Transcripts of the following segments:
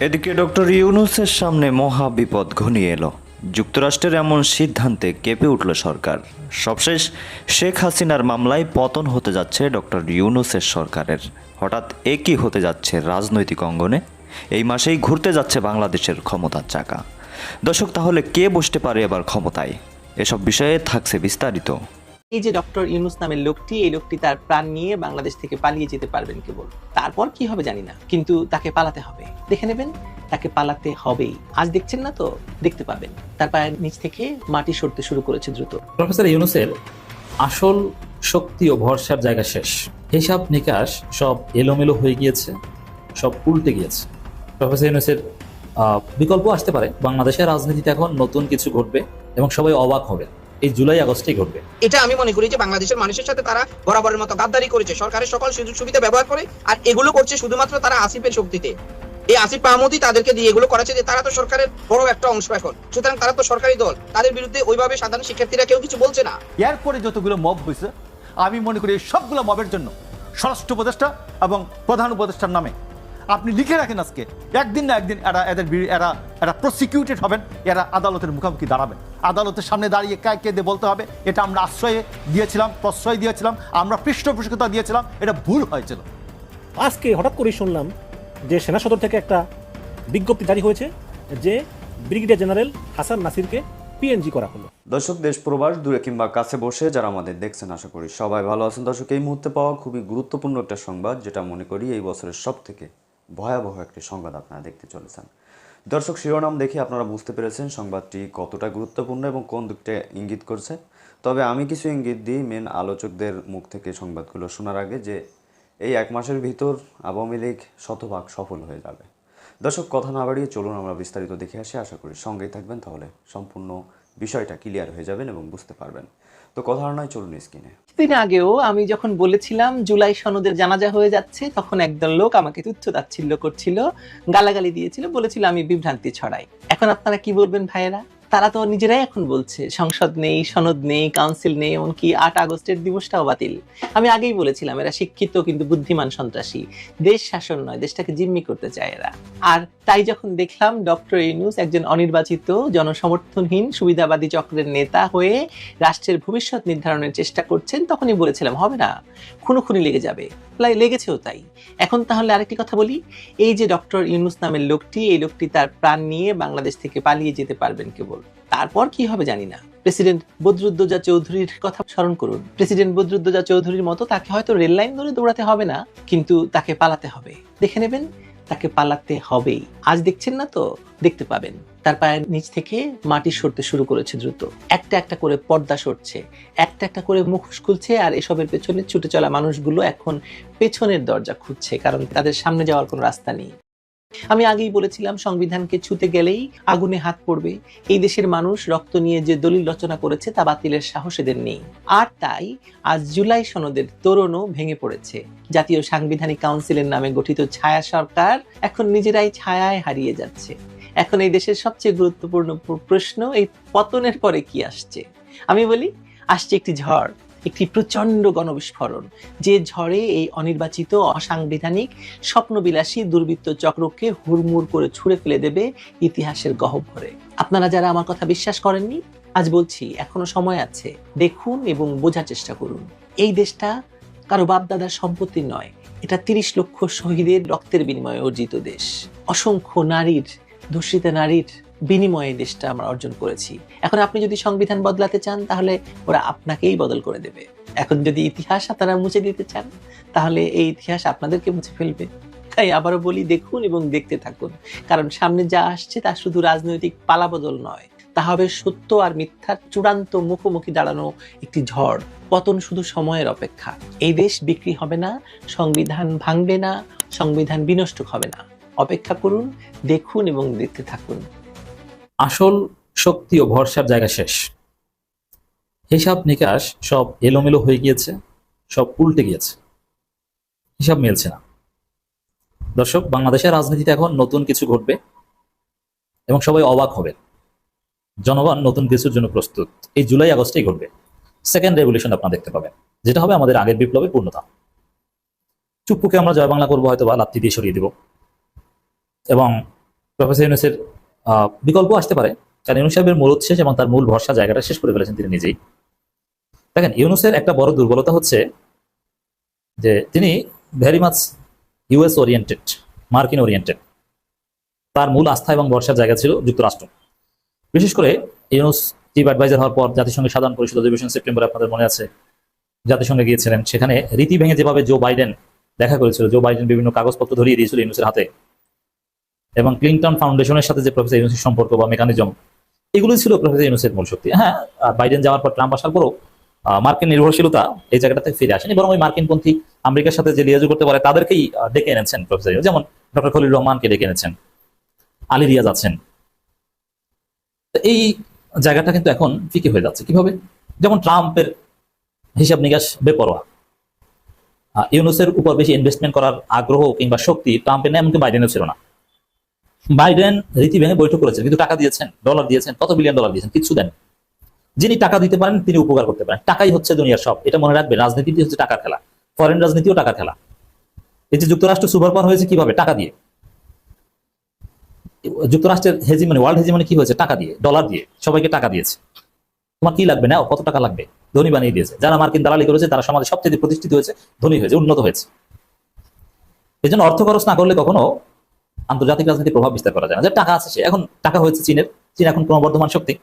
এদিকে ডক্টর ইউনুসের সামনে মহা বিপদ ঘনিয়ে এলো। যুক্তরাষ্ট্রের এমন সিদ্ধান্তে কেঁপে উঠল সরকার। সবশেষ, শেখ হাসিনার মামলায় পতন হতে যাচ্ছে ডক্টর ইউনুসের সরকারের। হঠাৎ একই হতে যাচ্ছে রাজনৈতিক অঙ্গনে। এই মাসেই ঘুরতে যাচ্ছে বাংলাদেশের ক্ষমতার চাকা। দর্শক, তাহলে কে বসতে পারে এবার ক্ষমতায়? এসব বিষয়ে থাকছে বিস্তারিত। এই যে ডক্টর ইউনুস নামের লোকটি, এই লোকটি তার প্রাণ নিয়ে বাংলাদেশ থেকে পালিয়ে যেতে পারবেন কেবল। তারপর কি হবে জানি না, কিন্তু তাকে পালাতে হবে। দেখে নেবেন, তাকে পালাতে হবেই। আজ দেখছেন না তো? দেখতে পাবেন। তার পায়ের নিচ থেকে মাটি সরতে শুরু করেছে দ্রুত। প্রফেসর ইউনুসের আসল শক্তি ও ভরসার জায়গা শেষ। হিসাব নিকাশ সব এলোমেলো হয়ে গিয়েছে, সব উল্টে গিয়েছে। প্রফেসর ইউনুসের বিকল্প আসতে পারে। বাংলাদেশের রাজনীতিতে এখন নতুন কিছু ঘটবে এবং সবাই অবাক হবে। এই জুলাই আগস্টেই ঘটবে। এটা আমি মনে করি যে বাংলাদেশের মানুষের সাথে তারা বরাবরের মতো গাদ্দারি করেছে। সরকারের সকল সুযোগ সুবিধা ব্যবহার করে আর এগুলো করছে শুধুমাত্র তারা আসিফের শক্তিতে। এই আসিফ মাহমুদই তাদেরকে দিয়ে এগুলো করাচ্ছে যে তারা তো সরকারের বড় একটা অংশ এখন। সুতরাং তারা তো সরকারি দল। তাদের বিরুদ্ধে ওইভাবে সাধারণ শিক্ষার্থীরা কেউ কিছু বলছে না। এরপরে যতগুলো মব হয়েছে আমি মনে করি এই সবগুলো মবের জন্য স্বরাষ্ট্র উপদেষ্টা এবং প্রধান উপদেষ্টার নামে আপনি লিখে রাখেন আজকে। একদিন না একদিন এরা এদের এরা এরা প্রসিকিউটেড হবেন এরা আদালতের মুখোমুখি দাঁড়াবেন। আদালতের সামনে দাঁড়িয়ে কায় কে দিয়ে বলতে হবে এটা আমরা আশ্রয়ে দিয়েছিলাম প্রশ্রয় দিয়েছিলাম আমরা পৃষ্ঠপোষকতা দিয়েছিলাম এটা ভুল হয়েছিল। আজকে হঠাৎ করেই শুনলাম যে সেনা সদর থেকে একটা বিজ্ঞপ্তি জারি হয়েছে যে ব্রিগেডিয়ার জেনারেল হাসান নাসিরকে পিএনজি করা হলো। দর্শক দেশ প্রবাস দূরে কিংবা কাছে বসে যারা আমাদের দেখছেন আশা করি সবাই ভালো আছেন। দর্শক এই মুহূর্তে পাওয়া খুবই গুরুত্বপূর্ণ একটা সংবাদ যেটা মনে করি এই বছরের সব থেকে ভয়াবহ একটি সংবাদ আপনারা দেখতে চলেছেন। দর্শক, শিরোনাম দেখে আপনারা বুঝতে পেরেছেন সংবাদটি কতটা গুরুত্বপূর্ণ এবং কোন দিকটা ইঙ্গিত করছে। তবে আমি কিছু ইঙ্গিত দিই মেন আলোচকদের মুখ থেকে সংবাদগুলো শোনার আগে যে এই এক মাসের ভিতর আওয়ামী লীগ শতভাগ সফল হয়ে যাবে। দর্শক, কথা না বাড়িয়ে চলুন আমরা বিস্তারিত দেখে আসি। আশা করি সঙ্গেই থাকবেন, তাহলে সম্পূর্ণ বিষয়টা ক্লিয়ার হয়ে যাবেন এবং বুঝতে পারবেন। তো কথা নয়, চলুন স্ক্রিনে দিন আগেও আমি যখন বলেছিলাম, জুলাই সনদের জানাজা হয়ে যাচ্ছে, তখন একদল লোক আমাকে তুচ্ছ তাচ্ছিল্য করছিল, গালাগালি দিয়েছিল, বলেছিল আমি বিভ্রান্তি ছড়াই। এখন আপনারা কি বলবেন ভাইয়েরা? তারা তো নিজেরাই এখন বলছে, সংসদ নেই, সনদ নেই কাউন্সিল নেই, এমনকি আট আগস্টের দিবসটাও বাতিল। আমি আগেই বলেছিলাম, এরা শিক্ষিত কিন্তু বুদ্ধিমান সন্ত্রাসী। দেশ শাসন নয়, দেশটাকে জিম্মি করতে চায় এরা। আর তাই যখন দেখলাম ডক্টর ইউনুস একজন অনির্বাচিত, জনসমর্থনহীন, সুবিধাবাদী চক্রের নেতা হয়ে রাষ্ট্রের ভবিষ্যৎ নির্ধারণের চেষ্টা করছেন, তখনই বলেছিলাম, হবে না খুনোখুনি লেগে যাবে। লেগেছেও তাই। এখন তাহলে আরেকটি কথা বলি, এই যে ডক্টর ইউনুস নামের লোকটি, এই লোকটি তার প্রাণ নিয়ে বাংলাদেশ থেকে পালিয়ে যেতে পারবেন কেবল। তারপর কি হবে জানি না। প্রেসিডেন্ট বদরুদ্দোজা চৌধুরীর কথা স্মরণ করুন। প্রেসিডেন্ট বদরুদ্দোজা চৌধুরীর মতো তাকে হয়তো রেল লাইন ধরে দৌড়াতে হবে না, কিন্তু তাকে পালাতে হবে। দেখে নেবেন, তাকে পালাতে হবেই। আজ দেখছেন না তো? দেখতে পাবেন। তার পায়ের নিচ থেকে মাটি সরতে শুরু করেছে দ্রুত। একটা একটা করে পর্দা সরছে, একটা একটা করে মুখোশ খুলছে, আর এসবের পেছনে ছুটে চলা মানুষগুলো এখন পেছনের দরজা খুঁজছে, কারণ তাদের সামনে যাওয়ার কোনো রাস্তা নেই। আমি আগেই বলেছিলাম, সংবিধানকে ছুতে গেলেই আগুনে হাত পড়বে। এই দেশের মানুষ রক্ত নিয়ে যে দলিল রচনা করেছে তা বাতিলের সাহস এদের নেই। আর তাই আজ জুলাই সনদের তোরণও ভেঙে পড়েছে। জাতীয় সাংবিধানিক কাউন্সিলের নামে গঠিত ছায়া সরকার এখন নিজেরাই ছায়ায় হারিয়ে যাচ্ছে। এখন এই দেশের সবচেয়ে গুরুত্বপূর্ণ প্রশ্ন, এই পতনের পরে কি আসছে? আমি বলি, আসছে একটি ঝড়। একটি প্রচণ্ড গণবিস্ফোরণ, যে ঝড়ে এই অনির্বাচিত, অসাংবিধানিক, স্বপ্নবিলাসী দুর্বৃত্ত চক্রকে হুড়মুড় করে ছুঁড়ে ফেলে দেবে ইতিহাসের গহ্বরে আপনারা যারা আমার কথা বিশ্বাস করেননি, আজ বলছি, এখনও সময় আছে। দেখুন এবং বোঝার চেষ্টা করুন। এই দেশটা কারও বাপদাদার সম্পত্তি নয়, এটা তিরিশ লক্ষ শহীদের রক্তের বিনিময়ে অর্জিত দেশ। অসংখ্য নারীর ধর্ষিতা নারীর বিনিময়ে দেশটা আমরা অর্জন করেছি। এখন আপনি যদি সংবিধান বদলাতে চান, তাহলে ওরা আপনাকেই বদল করে দেবে। এখন যদি ইতিহাস আপনারা মুছে দিতে চান, তাহলে এই ইতিহাস আপনাদেরকে মুছে ফেলবে। তাই আবারও বলি, দেখুন এবং দেখতে থাকুন। কারণ সামনে যা আসছে তা শুধু রাজনৈতিক পালাবদল নয়। তা হবে সত্য আর মিথ্যার চূড়ান্ত মুখোমুখি দাঁড়ানো একটি ঝড়। পতন শুধু সময়ের অপেক্ষা। এই দেশ বিক্রি হবে না, সংবিধান ভাঙবে না, সংবিধান বিনষ্ট হবে না। অপেক্ষা করুন, দেখুন এবং দেখতে থাকুন। আসল শক্তি ও ভরসার জায়গা শেষ। হিসাব নিকাশ সব এলোমেলো হয়ে গিয়েছে, সব উল্টে গিয়েছে। হিসাব মিলছে না। দর্শক, বাংলাদেশের রাজনীতিতে এখন নতুন কিছু ঘটবে এবং সবাই অবাক হবে। জনগণ নতুন কিছুর জন্য প্রস্তুত। এই জুলাই আগস্টেই ঘটবে। সেকেন্ড রেভলিউশন আপনারা দেখতে পাবেন। যেটা হবে আমাদের আগের বিপ্লবের পূর্ণতা। চুপ্পুকে আমরা জয় বাংলা করব হয়তো বা লাত্তি দিয়ে সরিয়ে দিব। এবং প্রফেসর ইউনুসের বিকল্প আসতে পারে। কারণ ইউনুস সাহেবের মূল উচ্ছেস এবং তার মূল ভরসা জায়গাটা শেষ করে ফেলেছেন তিনি নিজেই। দেখেন, ইউনুসের একটা বড় দুর্বলতা হচ্ছে যে তিনি ভেরি মাচ ইউএস ওরিয়েন্টেড মার্কিন ওরিয়েন্টেড তার মূল আস্থা এবং ভরসার জায়গা ছিল যুক্তরাষ্ট্র। বিশেষ করে ইউনুস চিফ অ্যাডভাইজার হওয়ার পর জাতিসংঘের সাধারণ পরিষদ অধিবেশন সেপ্টেম্বরে আপনাদের মনে আছে, জাতিসংঘে গিয়েছিলেন। সেখানে রীতি ভেঙে যেভাবে জো বাইডেন দেখা করেছিল জো বাইডেন বিভিন্ন কাগজপত্র ধরিয়ে দিয়েছিল ইউনুসের হাতে। এবং ক্লিনটন ফাউন্ডেশনের সাথে যে প্রফেসর ইউনুসের সম্পর্ক বা মেকানিজম এগুলোই ছিল প্রফেসর ইউনুসের মূল শক্তি। হ্যাঁ বাইডেন যাওয়ার পর ট্রাম্প আসার পরও মার্কিন নির্ভরশীলতা এই জায়গাটাতে ফিরে আসেনি। বরং ওই মার্কিনপন্থী আমেরিকার সাথে যে লিয়াজু করতে পারে, তাদেরকেই ডেকে এনেছেন প্রফেসর ইউনুস। যেমন ডক্টর খলিল রহমানকে ডেকে এনেছেন। আলী রিয়াজ আছেন। এই জায়গাটা কিন্তু এখন ফিকে হয়ে যাচ্ছে। কীভাবে? যেমন ট্রাম্পের হিসাব নিকাশ বেপরোয়া। ইউনুসের উপর বেশি ইনভেস্টমেন্ট করার আগ্রহ কিংবা শক্তি ট্রাম্পের নেই এমনকি বাইডেনও ছিল না। বাইডেন রীতি ভেঙে বৈঠক করেছেন, কিন্তু টাকা দিয়েছেন ডলার দিয়েছেন, কত বিলিয়ন ডলার দিয়েছেন কিছু দেন যিনি টাকা দিতে পারেন, তিনি উপকার করতে পারেন। টাকাই হচ্ছে দুনিয়ার সব, এটা মনে রাখবে রাজনীতিটি হচ্ছে টাকার খেলা ফরেন রাজনীতিও টাকার খেলা। এই যে যুক্তরাষ্ট্র সুপার পাওয়ার হয়েছে কীভাবে? টাকা দিয়ে। যুক্তরাষ্ট্রের হেজিমনি ওয়ার্ল্ড হেজিমনি কি হয়েছে? টাকা দিয়ে ডলার দিয়ে, সবাইকে টাকা দিয়েছে। তোমার কি লাগবে? না কত টাকা লাগবে? ধনী বানিয়ে দিয়েছে। যারা মার্কিন দালালি করেছে, তারা সমাজে সবচেয়ে প্রতিষ্ঠিত হয়েছে, ধনী হয়েছে, উন্নত হয়েছে। এই জন্য অর্থ খরচ না করলে কখনো আন্তর্জাতিক রাজনীতি প্রভাব বিস্তার করা যায় না। যে টাকা আছে সে। এখন টাকা হয়েছে চীনের। চীন এখন ক্রমবর্ধমান শক্তি।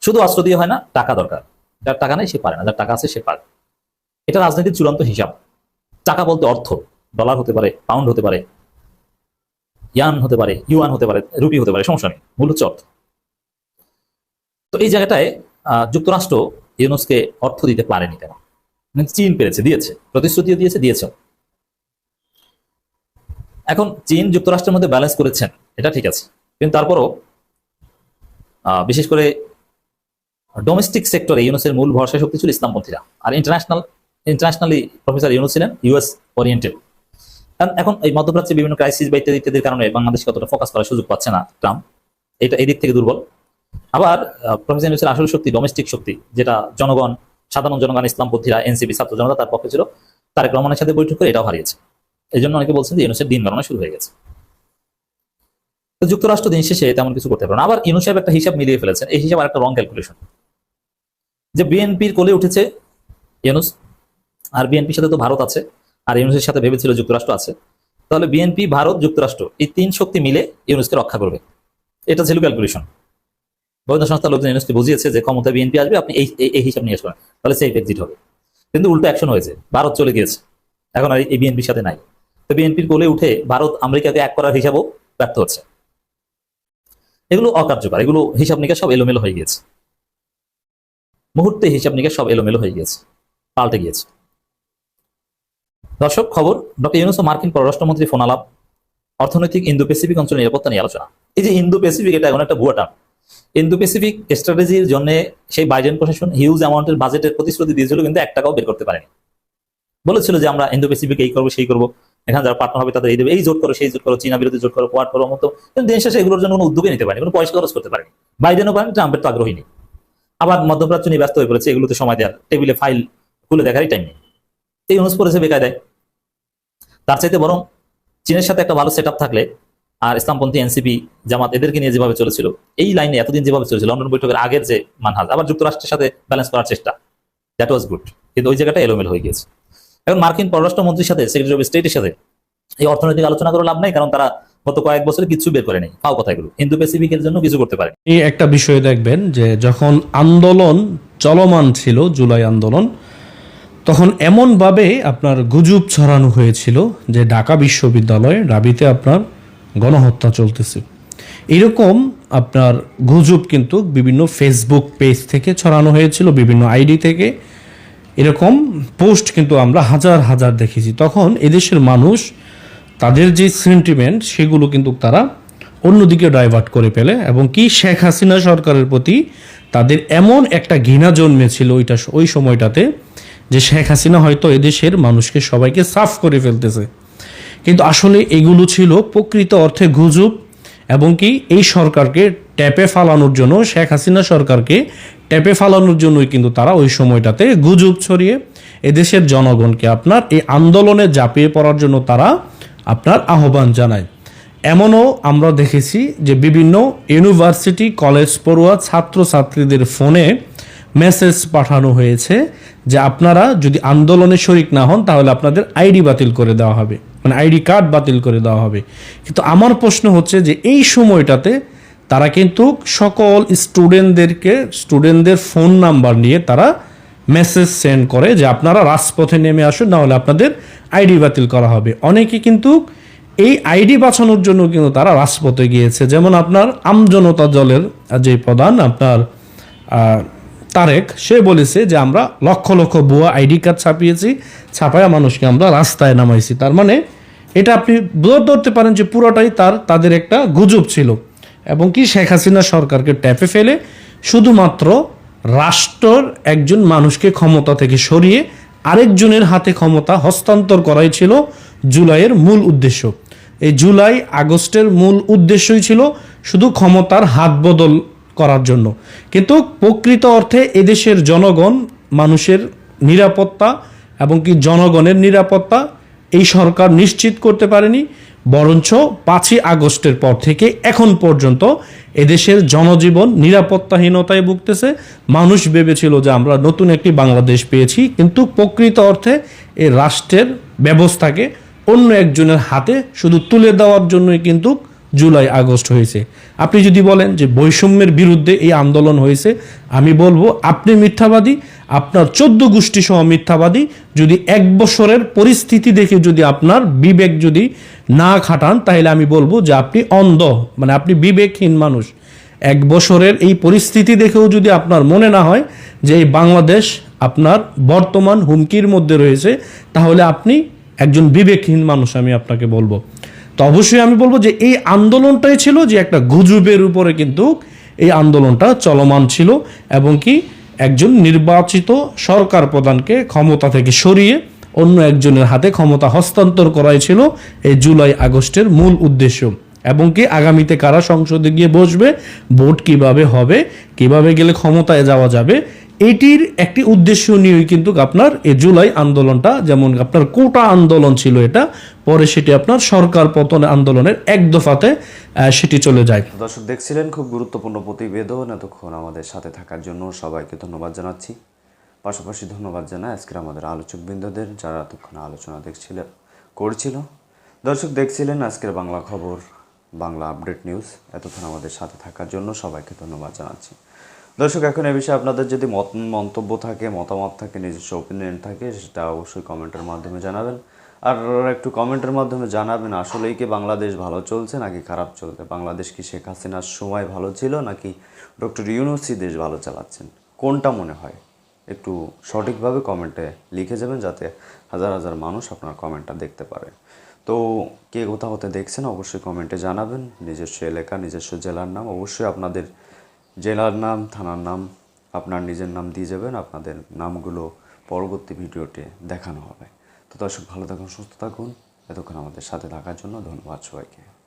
শুধু অস্ত্র দিয়ে হয় না, টাকা দরকার। যার টাকা নেই, সে পারে না। যার টাকা আছে, সে পারে। এটা রাজনীতির চূড়ান্ত হিসাব। টাকা বলতে অর্থ। ডলার হতে পারে, পাউন্ড হতে পারে, ইয়ান হতে পারে, ইউয়ান হতে পারে, রুপি হতে পারে, সমস্যা নেই। মূল হচ্ছে অর্থ। তো এই জায়গাটায় যুক্তরাষ্ট্র ইউনুসকে অর্থ দিতে পারেনি কেন? চীন পেরেছে, দিয়েছে। প্রতিশ্রুতিও দিয়েছে দিয়েছে এখন চীন যুক্তরাষ্ট্রের মধ্যে ব্যালেন্স করেছেন, এটা ঠিক আছে। কিন্তু তারপরও বিশেষ করে ডোমেস্টিক সেক্টরে ইউনুসের মূল ভরসা শক্তি ছিল ইসলামপন্থীরা। আর ইন্টারন্যাশনাল ইন্টারন্যাশনালি প্রফেসর ইউনুস ছিলেন ইউএস ওরিয়েন্টেড কারণ এখন এই মধ্যপ্রাচ্যে বিভিন্ন ক্রাইসিস বা ইত্যাদি, ইত্যাদির কারণে বাংলাদেশ কতটা ফোকাস করার সুযোগ পাচ্ছে না ট্রাম্প এটা এই দিক থেকে দুর্বল। আবার প্রফেসর ইউনুসের আসল শক্তি ডোমেস্টিক শক্তি, যেটা জনগণ, সাধারণ জনগণ, ইসলামপন্থীরা এনসিপি ছাত্র জনতা তার পক্ষে ছিল, তারেক রহমানের সাথে বৈঠক করে এটাও হারিয়েছে। এই জন্য অনেকে বলছেন যে ইউনুসের দিন গণনা শুরু হয়ে গেছে। যুক্তরাষ্ট্র দিন শেষে তেমন কিছু করতে পারে না। আবার ইউনুস সাহেব একটা হিসাব মিলিয়ে ফেলেছেন। এই হিসাব একটা রং ক্যালকুলেশন যে বিএনপির কোলে উঠেছে ইউনুস, আর বিএনপির সাথে তো ভারত আছে, আর ইউনুসের সাথে ভেবেছিল যুক্তরাষ্ট্র আছে, তাহলে বিএনপি, ভারত, যুক্তরাষ্ট্র এই তিন শক্তি মিলে ইউনুসকে রক্ষা করবে। এটা ছিল ক্যালকুলেশন গোয়েন্দা সংস্থার লোকজন ইউনুসকে বুঝিয়েছে যে ক্ষমতা বিএনপি আসবে, আপনি এই, এই- হিসাব নিয়ে আসবেন তাহলে সেফ এক্সিট হবে। কিন্তু উল্টো অ্যাকশন হয়েছে। ভারত চলে গিয়েছে। এখন আর এই বিএনপির সাথে নাই। তো বিএনপির কোলে উঠে ভারত আমেরিকাকে এক করার হিসাবও ব্যর্থ হচ্ছে। এগুলো অকার্যকর, এগুলো হিসাব নিকাশ সব এলোমেলো হয়ে গিয়েছে। মুহূর্তে হিসাব নিকাশ সব এলোমেলো হয়ে গিয়েছে, পাল্টে গিয়েছে। দর্শক, খবর, ডক্টর ইউনুস মার্কিন পররাষ্ট্রমন্ত্রী ফোন আলাপ, অর্থনৈতিক ইন্দো প্যাসিফিক অঞ্চলের নিরাপত্তা নিয়ে আলোচনা। এই যে ইন্দো প্যাসিফিক এটা এখন একটা ভুয়া টার্ম। ইন্দো প্যাসিফিক স্ট্র্যাটেজির জন্য সেই বাইডেন প্রশাসন হিউজ অ্যামাউন্টের বাজেটের প্রতিশ্রুতি দিয়েছিল, কিন্তু এক টাকাও বের করতে পারেনি। বলেছিল যে আমরা ইন্দো প্যাসিফিক এই করব, সেই করব। এখানে যারা পার্টনার হবে তাদের এই দেবে, এই জোট করো, সেই জোট করো, চীনা বিরোধী জোট করো কোয়াড করো মতো দিন শেষে এগুলোর জন্য কোনো উদ্যোগে নিতে পারেনি, কোনো পয়সা খরচ করতে পারেনি। বাইডেনও পারেন, ট্রাম্পের তো আগ্রহী নেই। আবার মধ্যপ্রাচ্য নিয়ে ব্যস্ত হয়ে পড়েছে, এগুলোতে সময় দেওয়ার, টেবিলে ফাইল খুলে দেখারই টাইম নেই। এই অনুষ করেছে বেকায়দায় তার চাইতে বরং চীনের সাথে একটা ভালো সেট থাকলে আর ইসলামপন্থী এনসিপি জামাত এদেরকে নিয়ে যেভাবে চলেছিল, এই লাইনে এতদিন যেভাবে চলেছিল, লন্ডন বৈঠকের আগের যে মানহাজ, আবার যুক্তরাষ্ট্রের সাথে ব্যালেন্স করার চেষ্টা দ্যাট ওয়াজ গুড কিন্তু ওই জায়গাটা এলোমেল হয়ে গিয়েছে। এখন মার্কিন পররাষ্ট্রমন্ত্রীর সাথে সেক্রেটারি অফ স্টেটের সাথে এই অর্থনৈতিক আলোচনা করে লাভ নাই, কারণ তারা গত কয়েক বছরে কিছু বের করে নেই পাও কথা এগুলো ইন্দো প্যাসিফিকের জন্য কিছু করতে পারে এই একটা বিষয় দেখবেন যে যখন আন্দোলন চলমান ছিল, জুলাই আন্দোলন, তখন এমনভাবে আপনার গুজব ছড়ানো হয়েছিল যে ঢাকা বিশ্ববিদ্যালয়ে রাবিতে আপনার গণহত্যা চলতেছে। এরকম আপনার গুজব কিন্তু বিভিন্ন ফেসবুক পেজ থেকে ছড়ানো হয়েছিল, বিভিন্ন আইডি থেকে এরকম পোস্ট কিন্তু আমরা হাজার হাজার দেখেছি। তখন এদেশের মানুষ তাদের যে সেন্টিমেন্ট সেগুলো কিন্তু তারা অন্যদিকে ডাইভার্ট করে ফেলে এবং কি শেখ হাসিনা সরকারের প্রতি তাদের এমন একটা ঘৃণা জন্মেছিল ওইটা ওই সময়টাতে যে শেখ হাসিনা হয়তো এদেশের মানুষকে সবাইকে সাফ করে ফেলতেছে। কিন্তু আসলে এগুলো ছিল প্রকৃত অর্থে গুজব এবং কি এই সরকারকে ট্যাপে ফালানোর জন্য, শেখ হাসিনা সরকারকে ট্যাপে ফালানোর জন্যই কিন্তু তারা ওই সময়টাতে গুজব ছড়িয়ে এদেশের জনগণকে আপনার এই আন্দোলনে ঝাঁপিয়ে পড়ার জন্য তারা আপনার আহ্বান জানায়। এমনও আমরা দেখেছি যে বিভিন্ন ইউনিভার্সিটি, কলেজ পড়ুয়া ছাত্রছাত্রীদের ফোনে মেসেজ পাঠানো হয়েছে যে আপনারা যদি আন্দোলনে শরিক না হন, তাহলে আপনাদের আইডি বাতিল করে দেওয়া হবে। মানে আইডি কার্ড বাতিল করে দেওয়া হবে। কিন্তু আমার প্রশ্ন হচ্ছে যে এই সময়টাতে তারা কিন্তু সকল স্টুডেন্টদেরকে, স্টুডেন্টদের ফোন নাম্বার নিয়ে তারা মেসেজ সেন্ড করে যে আপনারা রাজপথে নেমে আসুন, নাহলে আপনাদের আইডি বাতিল করা হবে। অনেকে কিন্তু এই আইডি বাঁচানোর জন্য কিন্তু তারা রাজপথে গিয়েছে। যেমন আপনার আমজনতা দলের যে প্রধান, আপনার তারেক, সে বলেছে যে আমরা লক্ষ লক্ষ ভুয়া আইডি কার্ড ছাপিয়েছি, ছাপায়া মানুষকে আমরা রাস্তায় নামাইছি। তার মানে এটা আপনি বোধ ধরতে পারেন যে পুরোটাই তার, তাদের একটা গুজব ছিল। এবং কি শেখ হাসিনা সরকারকে ট্যাপে ফেলে, শুধুমাত্র রাষ্ট্রর একজন মানুষকে ক্ষমতা থেকে সরিয়ে আরেকজনের হাতে ক্ষমতা হস্তান্তর করাই ছিল জুলাইয়ের মূল উদ্দেশ্য। এই জুলাই আগস্টের মূল উদ্দেশ্যই ছিল শুধু ক্ষমতার হাত বদল করার জন্য। কিন্তু প্রকৃত অর্থে এদেশের জনগণ মানুষের নিরাপত্তা এবং কি জনগণের নিরাপত্তা এই সরকার নিশ্চিত করতে পারেনি, বরঞ্চ পাঁচই আগস্টের পর থেকে এখন পর্যন্ত এদেশের জনজীবন নিরাপত্তাহীনতায় ভুগতেছে। মানুষ ভেবেছিল যে আমরা নতুন একটি বাংলাদেশ পেয়েছি, কিন্তু প্রকৃত অর্থে এই রাষ্ট্রের ব্যবস্থাকে অন্য একজনের হাতে শুধু তুলে দেওয়ার জন্যই কিন্তু জুলাই, আগস্ট হয়েছে। আপনি যদি বলেন যে বৈষম্যের বিরুদ্ধে এই আন্দোলন হয়েছে, আমি বলব আপনি মিথ্যাবাদী, আপনার চোদ্দ গোষ্ঠী সহ মিথ্যাবাদী, যদি এক বছরের পরিস্থিতি দেখে যদি আপনার বিবেক যদি না খাটান, তাহলে আমি বলব যে আপনি অন্ধ মানে আপনি বিবেকহীন মানুষ। এক বছরের এই পরিস্থিতি দেখেও যদি আপনার মনে না হয় যে এই বাংলাদেশ আপনার বর্তমান হুমকির মধ্যে রয়েছে, তাহলে আপনি একজন বিবেকহীন মানুষ, আমি আপনাকে বলব। তো অবশ্যই আমি বলব যে এই আন্দোলনটাই ছিল যে একটা গুজবের উপরে কিন্তু এই আন্দোলনটা চলমান ছিল এবং কি একজন নির্বাচিত সরকার প্রধানকে ক্ষমতা থেকে সরিয়ে অন্য একজনের হাতে ক্ষমতা হস্তান্তর করাই ছিল এই জুলাই আগস্টের মূল উদ্দেশ্য। এবং কি আগামীতে কারা সংসদে গিয়ে বসবে, ভোট কীভাবে হবে, কীভাবে গেলে ক্ষমতায় যাওয়া যাবে, এটির একটি উদ্দেশ্য নিয়েই কিন্তু আপনার এ জুলাই আন্দোলনটা, যেমন আপনার কোটা আন্দোলন ছিল এটা, পরে সেটি আপনার সরকার পতন আন্দোলনের এক দফাতে সেটি চলে যায়। দর্শক দেখছিলেন খুব গুরুত্বপূর্ণ প্রতিবেদন, এতক্ষণ আমাদের সাথে থাকার জন্য সবাইকে ধন্যবাদ জানাচ্ছি। পাশাপাশি ধন্যবাদ জানাই আজকের আমাদের আলোচক বৃন্দদের যারা এতক্ষণ আলোচনা দেখছিলেন, করছিল। দর্শক দেখছিলেন আজকের বাংলা খবর। বাংলা আপডেট নিউজ এতক্ষণ আমাদের সাথে থাকার জন্য সবাইকে ধন্যবাদ জানাচ্ছি। দর্শক, এখন এ বিষয়ে আপনাদের যদি মত মন্তব্য থাকে, মতামত থাকে, নিজস্ব ওপিনিয়ন থাকে, সেটা অবশ্যই কমেন্টের মাধ্যমে জানাবেন। আর একটু কমেন্টের মাধ্যমে জানাবেন, আসলেই কি বাংলাদেশ ভালো চলছে নাকি খারাপ চলছে? বাংলাদেশ কি শেখ হাসিনার সময় ভালো ছিল নাকি ডক্টর ইউনুসি দেশ ভালো চালাচ্ছেন? কোনটা মনে হয়? একটু সঠিকভাবে কমেন্টে লিখে যাবেন যাতে হাজার হাজার মানুষ আপনার কমেন্টটা দেখতে পারে। তো কে কোথাও হতে দেখছেন অবশ্যই কমেন্টে জানাবেন। নিজস্ব এলাকা, নিজস্ব জেলার নাম, অবশ্যই আপনাদের জেলার নাম, থানার নাম, আপনার নিজের নাম দিয়ে যাবেন, আপনাদের নামগুলো পরবর্তী ভিডিওতে দেখানো হবে। তো দর্শক, ভালো থাকুন, সুস্থ থাকুন। এতক্ষণ আমাদের সাথে থাকার জন্য ধন্যবাদ সবাইকে।